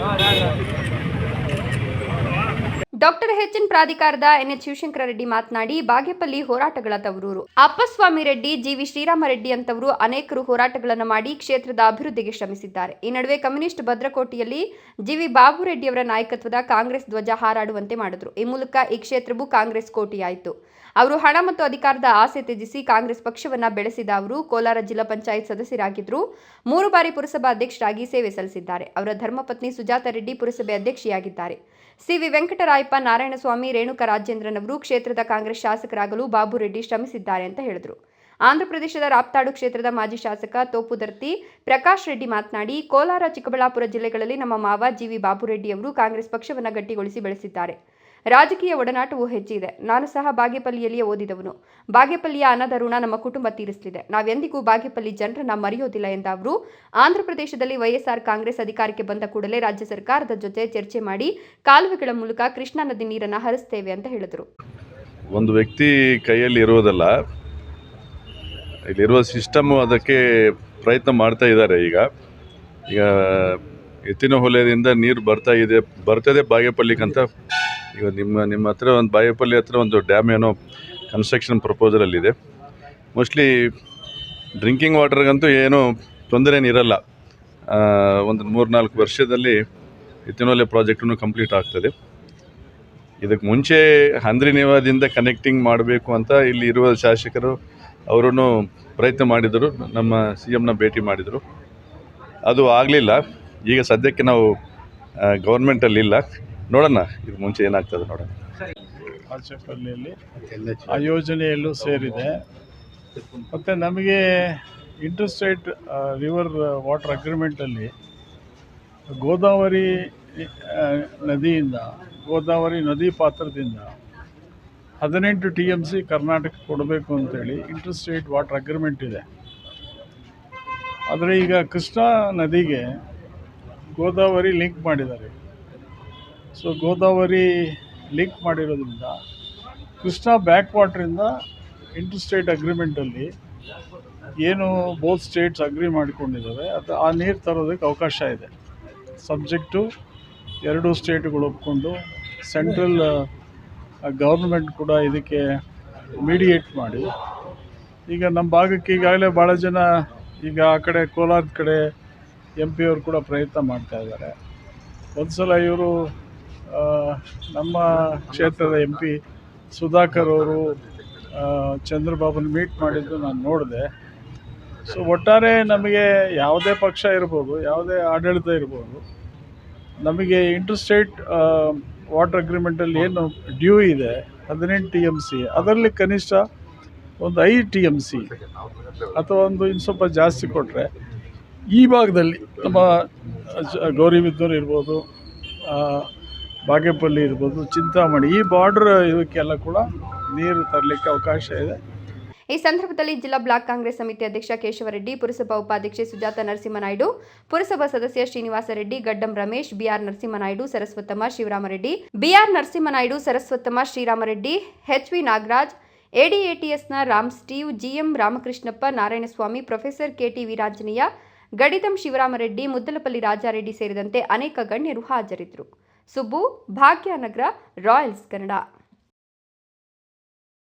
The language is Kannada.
Caralho. ಡಾಕ್ಟರ್ ಎನ್ ಪ್ರಾಧಿಕಾರದ ಶಿವಶಂಕರ ರೆಡ್ಡಿ ಮಾತನಾಡಿ, ಬಾಗೇಪಲ್ಲಿ ಹೋರಾಟಗಳ ತವರೂರು. ಅಪ್ಪಸ್ವಾಮಿ ರೆಡ್ಡಿ, ಜಿವಿ ಶ್ರೀರಾಮರೆಡ್ಡಿ ಅಂತವರು ಅನೇಕರು ಹೋರಾಟಗಳನ್ನು ಮಾಡಿ ಕ್ಷೇತ್ರದ ಅಭಿವೃದ್ಧಿಗೆ ಶ್ರಮಿಸಿದ್ದಾರೆ. ಈ ನಡುವೆ ಕಮ್ಯುನಿಸ್ಟ್ ಭದ್ರಕೋಟೆಯಲ್ಲಿ ಜಿವಿ ಬಾಬು ರೆಡ್ಡಿಯವರ ನಾಯಕತ್ವದ ಕಾಂಗ್ರೆಸ್ ಧ್ವಜ ಹಾರಾಡುವಂತೆ ಮಾಡಿದ್ರು. ಈ ಮೂಲಕ ಈ ಕ್ಷೇತ್ರವು ಕಾಂಗ್ರೆಸ್ ಕೋಟೆಯಾಯಿತು. ಅವರು ಹಣ ಮತ್ತು ಅಧಿಕಾರದ ಆಸೆ ತ್ಯಜಿಸಿ ಕಾಂಗ್ರೆಸ್ ಪಕ್ಷವನ್ನ ಬೆಳೆಸಿದ ಅವರು ಕೋಲಾರ ಜಿಲ್ಲಾ ಪಂಚಾಯತ್ ಸದಸ್ಯರಾಗಿದ್ದರು ಮೂರು ಬಾರಿ ಪುರಸಭಾ ಅಧ್ಯಕ್ಷರಾಗಿ ಸೇವೆ ಸಲ್ಲಿಸಿದ್ದಾರೆ. ಅವರ ಧರ್ಮಪತ್ನಿ ಸುಜಾತ ರೆಡ್ಡಿ ಪುರಸಭೆ ಅಧ್ಯಕ್ಷೆಯಾಗಿದ್ದಾರೆ. ಸಿವಿ ವೆಂಕಟರಾಯಪ್ಪ ನಾರಾಯಣಸ್ವಾಮಿ, ರೇಣುಕ ರಾಜೇಂದ್ರನವರು ಕ್ಷೇತ್ರದ ಕಾಂಗ್ರೆಸ್ ಶಾಸಕರಾಗಲು ಬಾಬು ರೆಡ್ಡಿ ಶ್ರಮಿಸಿದ್ದಾರೆ ಅಂತ ಹೇಳಿದರು. ಆಂಧ್ರಪ್ರದೇಶದ ರಾಪ್ತಾಡು ಕ್ಷೇತ್ರದ ಮಾಜಿ ಶಾಸಕ ತೋಪುದರ್ತಿ ಪ್ರಕಾಶ್ ರೆಡ್ಡಿ ಮಾತನಾಡಿ, ಕೋಲಾರ ಚಿಕ್ಕಬಳ್ಳಾಪುರ ಜಿಲ್ಲೆಗಳಲ್ಲಿ ನಮ್ಮ ಮಾವ ಜಿವಿ ಬಾಬುರೆಡ್ಡಿ ಅವರು ಕಾಂಗ್ರೆಸ್ ಪಕ್ಷವನ್ನು ಗಟ್ಟಿಗೊಳಿಸಿ ಬೆಳೆಸಿದ್ದಾರೆ. ರಾಜಕೀಯ ಒಡನಾಟವು ಹೆಚ್ಚಿದೆ. ನಾನು ಸಹ ಬಾಗೇಪಲ್ಲಿಯಲ್ಲಿಯೇ ಓದಿದವನು. ಬಾಗೇಪಲ್ಲಿಯ ಅನ್ನದ ಋಣ ನಮ್ಮ ಕುಟುಂಬ ತೀರಿಸಲಿದೆ ನಾವೆಂದಿಗೂ ಬಾಗೇಪಲ್ಲಿ ಜನರನ್ನ ಮರೆಯೋದಿಲ್ಲ ಎಂದ ಅವರು ಆಂಧ್ರಪ್ರದೇಶದಲ್ಲಿ ವೈಎಸ್ಆರ್ ಕಾಂಗ್ರೆಸ್ ಅಧಿಕಾರಕ್ಕೆ ಬಂದ ಕೂಡಲೇ ರಾಜ್ಯ ಸರ್ಕಾರದ ಜೊತೆ ಚರ್ಚೆ ಮಾಡಿ ಕಾಲುವೆಗಳ ಮೂಲಕ ಕೃಷ್ಣಾ ನದಿ ನೀರನ್ನು ಹರಿಸ್ತೇವೆ ಅಂತ ಹೇಳಿದರು. ಒಂದು ವ್ಯಕ್ತಿ ಕೈಯಲ್ಲಿ ಇರುವುದಲ್ಲ, ಇಲ್ಲಿರುವ ಸಿಸ್ಟಮ್ ಅದಕ್ಕೆ ಪ್ರಯತ್ನ ಮಾಡ್ತಾ ಇದ್ದಾರೆ ಈಗ. ಈಗ ಎತ್ತಿನ ಹೊಲೆಯಿಂದ ನೀರು ಬರ್ತಾ ಇದೆ. ಬರ್ತದೆ ಬಾಗೇಪಲ್ಲಿಗಂತ. ಈಗ ನಿಮ್ಮ ನಿಮ್ಮ ಹತ್ರ ಒಂದು ಬಾಗೇಪಲ್ಲಿ ಹತ್ರ ಒಂದು ಡ್ಯಾಮ್ ಏನೋ ಕನ್ಸ್ಟ್ರಕ್ಷನ್ ಪ್ರಪೋಸಲಲ್ಲಿದೆ ಮೋಸ್ಟ್ಲಿ ಡ್ರಿಂಕಿಂಗ್ ವಾಟರ್ಗಂತೂ ಏನೂ ತೊಂದರೆ ಇರಲ್ಲ. ಒಂದು ಮೂರು ನಾಲ್ಕು ವರ್ಷದಲ್ಲಿ ಎತ್ತಿನೊಲೆ ಪ್ರಾಜೆಕ್ಟನ್ನು ಕಂಪ್ಲೀಟ್ ಆಗ್ತದೆ. ಇದಕ್ಕೆ ಮುಂಚೆ ಹಂದ್ರಿ ನೇವಾದಿಂದ ಕನೆಕ್ಟಿಂಗ್ ಮಾಡಬೇಕು ಅಂತ ಇಲ್ಲಿ ಇರುವ ಶಾಸಕರು ಅವರೂ ಪ್ರಯತ್ನ ಮಾಡಿದರು. ನಮ್ಮ ಸಿ ಎಮ್ನ ಭೇಟಿ ಮಾಡಿದರು. ಅದು ಆಗಲಿಲ್ಲ. ಈಗ ಸದ್ಯಕ್ಕೆ ನಾವು ಗೌರ್ಮೆಂಟಲ್ಲಿ ಇಲ್ಲ. ನೋಡೋಣ ಇದು ಮುಂಚೆ ಏನಾಗ್ತದೆ ನೋಡೋಣ. ಆಚೆಪಲ್ಲಿಯಲ್ಲಿ ಆ ಯೋಜನೆಯಲ್ಲೂ ಸೇರಿದೆ. ಮತ್ತು ನಮಗೆ ಇಂಟರ್ಸ್ಟೇಟ್ ರಿವರ್ ವಾಟರ್ ಅಗ್ರಿಮೆಂಟಲ್ಲಿ ಗೋದಾವರಿ ನದಿಯಿಂದ ಗೋದಾವರಿ ನದಿ ಪಾತ್ರದಿಂದ ಹದಿನೆಂಟು ಟಿ ಎಂ ಸಿ ಕರ್ನಾಟಕ ಕೊಡಬೇಕು ಅಂತೇಳಿ ಇಂಟರ್ಸ್ಟೇಟ್ ವಾಟರ್ ಅಗ್ರಿಮೆಂಟ್ ಇದೆ. ಆದರೆ ಈಗ ಕೃಷ್ಣಾ ನದಿಗೆ ಗೋದಾವರಿ ಲಿಂಕ್ ಮಾಡಿದ್ದಾರೆ. ಸೊ ಗೋದಾವರಿ ಲಿಂಕ್ ಮಾಡಿರೋದ್ರಿಂದ ಕೃಷ್ಣಾ ಬ್ಯಾಕ್ ವಾಟ್ರಿಂದ ಇಂಟರ್ಸ್ಟೇಟ್ ಅಗ್ರಿಮೆಂಟಲ್ಲಿ ಏನು ಬೋತ್ ಸ್ಟೇಟ್ಸ್ ಅಗ್ರಿ ಮಾಡಿಕೊಂಡಿದ್ದಾವೆ. ಅದು ಆ ನೀರು ತರೋದಕ್ಕೆ ಅವಕಾಶ ಇದೆ. ಸಬ್ಜೆಕ್ಟು ಎರಡೂ ಸ್ಟೇಟ್ಗಳು ಒಪ್ಕೊಂಡು ಸೆಂಟ್ರಲ್ ಗೌರ್ಮೆಂಟ್ ಕೂಡ ಇದಕ್ಕೆ ಮೀಡಿಯೇಟ್ ಮಾಡಿ. ಈಗ ನಮ್ಮ ಭಾಗಕ್ಕೆ ಈಗಾಗಲೇ ಭಾಳ ಜನ ಈಗ ಆ ಕಡೆ ಕೋಲಾರದ ಕಡೆ ಎಂ ಪಿ ಅವರು ಕೂಡ ಪ್ರಯತ್ನ ಮಾಡ್ತಾ ಇದ್ದಾರೆ. ಒಂದು ಸಲ ಇವರು ನಮ್ಮ ಕ್ಷೇತ್ರದ ಎಂ ಪಿ ಸುಧಾಕರ್ ಅವರು ಚಂದ್ರಬಾಬುನ ಮೀಟ್ ಮಾಡಿದ್ದು ನಾನು ನೋಡಿದೆ. ಸೊ ಒಟ್ಟಾರೆ ನಮಗೆ ಯಾವುದೇ ಪಕ್ಷ ಇರ್ಬೋದು, ಯಾವುದೇ ಆಡಳಿತ ಇರ್ಬೋದು, ನಮಗೆ ಇಂಟರ್ಸ್ಟೇಟ್ ವಾಟರ್ ಅಗ್ರಿಮೆಂಟಲ್ಲಿ ಏನು ಡ್ಯೂ ಇದೆ, ಹದಿನೆಂಟು ಟಿ ಎಂ ಸಿ ಅದರಲ್ಲಿ ಕನಿಷ್ಠ ಒಂದು ಐದು ಟಿ ಎಂ ಸಿ ಅಥವಾ ಒಂದು ಇನ್ನು ಸ್ವಲ್ಪ ಜಾಸ್ತಿ ಕೊಟ್ಟರೆ ಈ ಭಾಗದಲ್ಲಿ ನಮ್ಮ ಗೌರಿಬಿದ್ದೂರು ಇರ್ಬೋದು ಬಾಗೇಪಲ್ಲಿ ಇರ್ಬೋದು, ಚಿಂತಾಮಣಿ, ಈ ಬಾರ್ಡರ್ ಇದಕ್ಕೆಲ್ಲ ಕೂಡ ನೀರು ತರಲಿಕ್ಕೆ ಅವಕಾಶ ಇದೆ. ಈ ಸಂದರ್ಭದಲ್ಲಿ ಜಿಲ್ಲಾ ಬ್ಲಾಕ್ ಕಾಂಗ್ರೆಸ್ ಸಮಿತಿ ಅಧ್ಯಕ್ಷ ಕೇಶವರೆಡ್ಡಿ ಪುರಸಭಾ ಉಪಾಧ್ಯಕ್ಷೆ ಸುಜಾತ ನರಸಿಂಹನಾಯ್ಡು, ಪುರಸಭಾ ಸದಸ್ಯ Srinivasa Reddy, Gaddam Ramesh, BR Narasimhanaidu, Saraswatamma Shivaramareddy, BR Narasimhanaidu, Saraswatamma Sriramareddy HV Nagaraj ಎಡಿಎಟಿಎಸ್ನ Ram Steve GM Ramakrishnappa, Narayanaswamy, professor KT Veeranjaneya Gadidam Shivaramareddy Muddalapalli Rajareddy ಸೇರಿದಂತೆ ಅನೇಕ ಗಣ್ಯರು ಹಾಜರಿದ್ದರು. ಸುಬ್ಬು ಭಾಗ್ಯನಗರ ರಾಯಲ್ಸ್ ಕನ್ನಡ.